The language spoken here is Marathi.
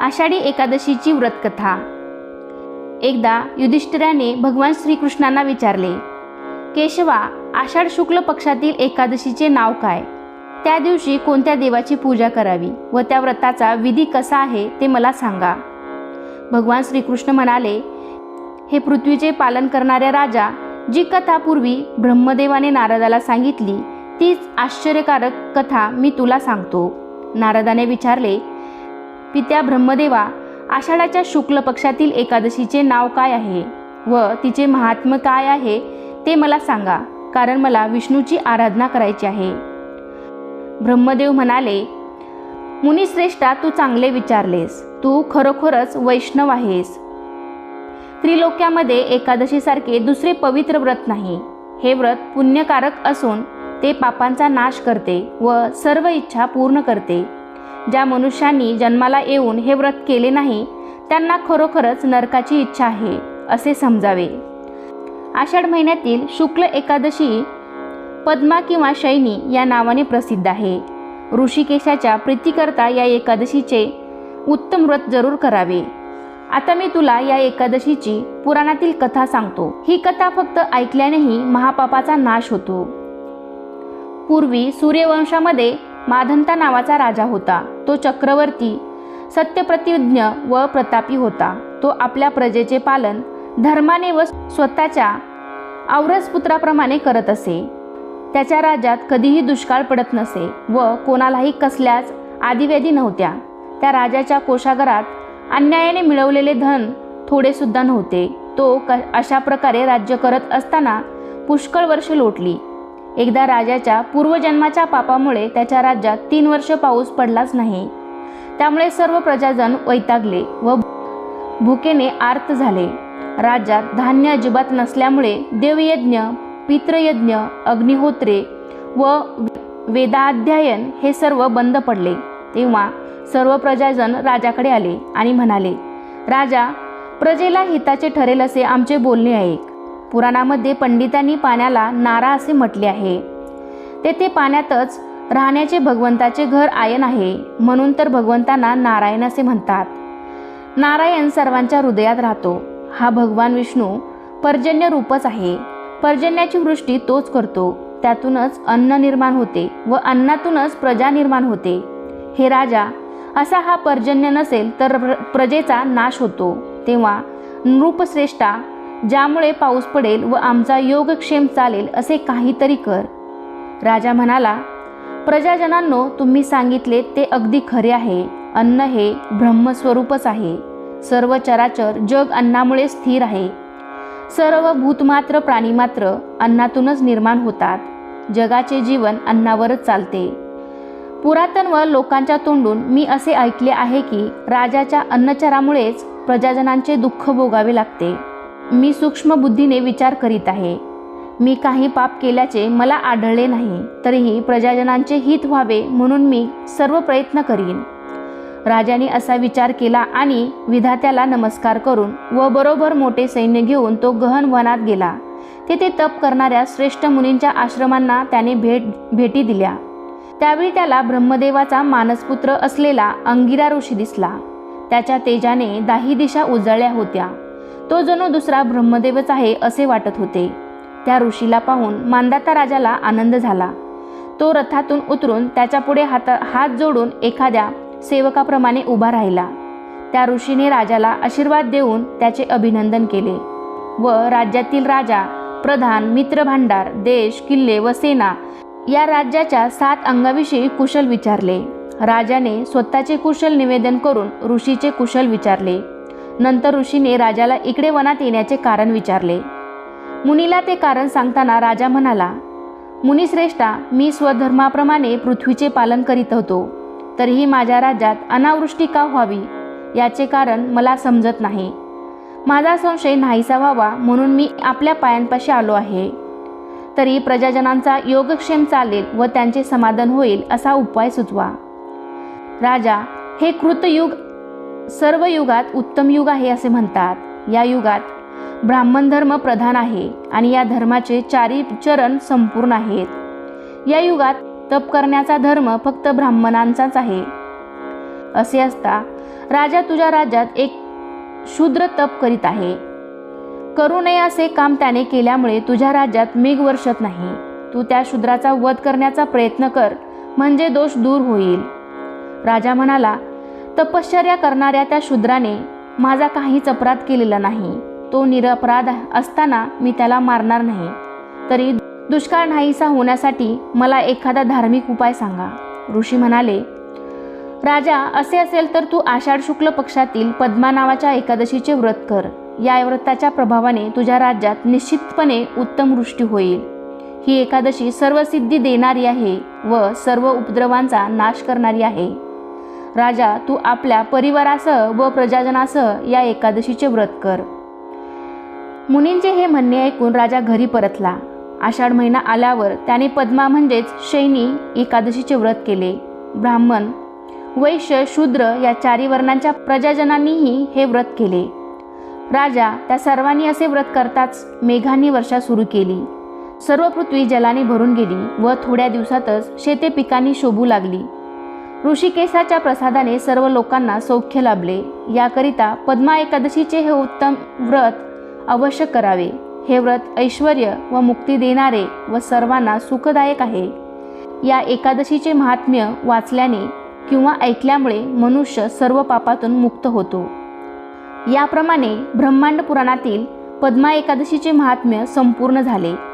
आषाढी एकादशीची व्रतकथा. एकदा युधिष्ठिराने भगवान श्रीकृष्णांना विचारले केशवा आषाढ शुक्ल पक्षातील एकादशीचे नाव काय? त्या दिवशी कोणत्या देवाची पूजा करावी व त्या व्रताचा विधी कसा आहे ते मला सांगा. भगवान श्रीकृष्ण म्हणाले हे पृथ्वीचे पालन करणाऱ्या राजा जी कथा पूर्वी ब्रह्मदेवाने नारदाला सांगितली तीच आश्चर्यकारक कथा मी तुला सांगतो. नारदाने विचारले पित्या ब्रह्मदेवा आषाढाच्या शुक्ल पक्षातील एकादशीचे नाव काय आहे व तिचे महात्म्य काय आहे ते मला सांगा कारण मला विष्णूची आराधना करायची आहे. ब्रह्मदेव म्हणाले मुनिश्रेष्ठा तू चांगले विचारलेस. तू खरोखरच वैष्णव आहेस. त्रिलोक्यामध्ये एकादशीसारखे दुसरे पवित्र व्रत नाही. हे व्रत पुण्यकारक असून ते पापांचा नाश करते व सर्व इच्छा पूर्ण करते. ज्या मनुष्यांनी जन्माला येऊन हे व्रत केले नाही त्यांना खरोखरच नरकाची इच्छा आहे असे समजावे. आषाढ महिन्यातील शुक्ल एकादशी पद्मा किंवा शैनी या नावाने प्रसिद्ध आहे. ऋषिकेशाच्या प्रीतीकरता या एकादशीचे उत्तम व्रत जरूर करावे. आता मी तुला या एकादशीची पुराणातील कथा सांगतो. ही कथा फक्त ऐकल्यानेही महापापाचा नाश होतो. पूर्वी सूर्यवंशामध्ये माधंता नावाचा राजा होता. तो चक्रवर्ती सत्यप्रतिज्ञ व प्रतापी होता. तो आपल्या प्रजेचे पालन धर्माने व स्वतःच्या औरस पुत्राप्रमाणे करत असे. त्याच्या राज्यात कधीही दुष्काळ पडत नसे व कोणालाही कसल्याच आदिव्याधी नव्हत्या. त्या राजाच्या कोशागरात अन्यायाने मिळवलेले धन थोडेसुद्धा नव्हते. तो क अशा प्रकारे राज्य करत असताना पुष्कळ वर्ष लोटली. एकदा राजाच्या पूर्वजन्माच्या पापामुळे त्याच्या राज्यात तीन वर्ष पाऊस पडलाच नाही. त्यामुळे सर्व प्रजाजन वैतागले व भुकेने आर्त झाले. राज्यात धान्य अजिबात नसल्यामुळे देवयज्ञ पितृयज्ञ अग्निहोत्रे व वेदाध्ययन हे सर्व बंद पडले. तेव्हा सर्व प्रजाजन राजाकडे आले आणि म्हणाले राजा प्रजेला हिताचे ठरेल असे आमचे बोलणे ऐक पुराणामध्ये पंडितांनी पाण्याला नारा असे म्हटले आहे. तेथे पाण्यातच राहण्याचे भगवंताचे घर आयन आहे म्हणून तर भगवंतांना नारायण असे म्हणतात. नारायण सर्वांच्या हृदयात राहतो. हा भगवान विष्णू पर्जन्य रूपच आहे. पर्जन्याची वृष्टी तोच करतो. त्यातूनच अन्न निर्माण होते व अन्नातूनच प्रजा निर्माण होते. हे राजा असा हा पर्जन्य नसेल तर प्र प्रजेचा नाश होतो. तेव्हा नृपश्रेष्ठा ज्यामुळे पाऊस पडेल व आमचा योगक्षेम चालेल असे काहीतरी कर. राजा म्हणाला प्रजाजनांनो तुम्ही सांगितले ते अगदी खरे आहे. अन्न हे ब्रह्मस्वरूपच आहे. सर्व चराचर जग अन्नामुळे स्थिर आहे. सर्व भूतमात्र प्राणीमात्र अन्नातूनच निर्माण होतात. जगाचे जीवन अन्नावरच चालते. पुरातन व लोकांच्या तोंडून मी असे ऐकले आहे की राजाच्या अन्नचरामुळेच प्रजाजनांचे दुःख भोगावे लागते. मी सूक्ष्म बुद्धीने विचार करीत आहे. मी काही पाप केल्याचे मला आढळले नाही तरीही प्रजाजनांचे हित व्हावे म्हणून मी सर्व प्रयत्न करीन. राजाने असा विचार केला आणि विधात्याला नमस्कार करून व बरोबर मोठे सैन्य घेऊन तो गहन वनात गेला. तेथे तप करणाऱ्या श्रेष्ठ मुनींच्या आश्रमांना त्याने भेट भेटी दिल्या. त्यावेळी त्याला ब्रह्मदेवाचा मानसपुत्र असलेला अंगिरा ऋषी दिसला. त्याच्या तेजाने दाही दिशा उजळल्या होत्या. तो जणू दुसरा ब्रह्मदेवच आहे असे वाटत होते. त्या ऋषीला पाहून मांदाता राजाला आनंद झाला. तो रथातून उतरून त्याच्यापुढे हाता हात जोडून एखाद्या सेवकाप्रमाणे उभा राहिला. त्या ऋषीने राजाला आशीर्वाद देऊन त्याचे अभिनंदन केले व राज्यातील राजा प्रधान मित्रभांडार देश किल्ले व सेना या राज्याच्या सात अंगाविषयी कुशल विचारले. राजाने स्वतःचे कुशल निवेदन करून ऋषीचे कुशल विचारले. नंतर ऋषीने राजाला इकडे वनात येण्याचे कारण विचारले. मुनीला ते कारण सांगताना राजा म्हणाला मुनिश्रेष्ठा मी स्वधर्माप्रमाणे पृथ्वीचे पालन करीत होतो. तरीही माझ्या राज्यात अनावृष्टी का व्हावी? याचे कारण मला समजत नाही. माझा संशय नाहीसा व्हावा म्हणून मी आपल्या पायांपाशी आलो आहे. तरी प्रजाजनांचा योगक्षेम चालेल व त्यांचे समाधान होईल असा उपाय सुचवा. राजा हे कृतयुग सर्व युगात उत्तम युग आहे असे म्हणतात. या युगात ब्राह्मण धर्म प्रधान आहे आणि या धर्माचे चारी चरण संपूर्ण आहेत. या युगात तप करण्याचा धर्म फक्त ब्राह्मणांचाच आहे. असे असता राजा तुझ्या राज्यात एक शूद्र तप करीत आहे. करू नये असे काम त्याने केल्यामुळे तुझ्या राज्यात मेघ वर्षत नाही. तू त्या शूद्राचा वध करण्याचा प्रयत्न कर म्हणजे दोष दूर होईल. राजा म्हणाला तपश्चर्या करणाऱ्या त्या शूद्राने माझा काहीच अपराध केलेला नाही. तो निरपराध असताना मी त्याला मारणार नाही. तरी दुष्काळ नाहीसा होण्यासाठी मला एखादा धार्मिक उपाय सांगा. ऋषी म्हणाले राजा असे असेल तर तू आषाढ शुक्ल पक्षातील पद्मा नावाच्या एकादशीचे व्रत कर. या व्रताच्या प्रभावाने तुझ्या राज्यात निश्चितपणे उत्तम वृष्टी होईल. ही एकादशी सर्व सिद्धी देणारी आहे व सर्व उपद्रवांचा नाश करणारी आहे. राजा तू आपल्या परिवारासह व प्रजाजनासह या एकादशीचे व्रत कर. मुनींचे हे म्हणणे ऐकून राजा घरी परतला. आषाढ महिना आल्यावर त्याने पद्मा म्हणजेच शैनी एकादशीचे व्रत केले. ब्राह्मण वैश्य शूद्र या चारी वर्णांच्या प्रजाजनांनीही हे व्रत केले. राजा त्या सर्वांनी असे व्रत करताच मेघांनी वर्षा सुरू केली. सर्व पृथ्वी जलाने भरून गेली व थोड्या दिवसातच शेते पिकांनी शोभू लागली. ऋषिकेशाच्या प्रसादाने सर्व लोकांना सौख्य लाभले. याकरिता पद्मा एकादशीचे हे उत्तम व्रत अवश्य करावे. हे व्रत ऐश्वर व मुक्ती देणारे व सर्वांना सुखदायक आहे. या एकादशीचे महात्म्य वाचल्याने किंवा ऐकल्यामुळे मनुष्य सर्व पापातून मुक्त होतो. याप्रमाणे ब्रह्मांड पुराणातील पद्मा एकादशीचे महात्म्य संपूर्ण झाले.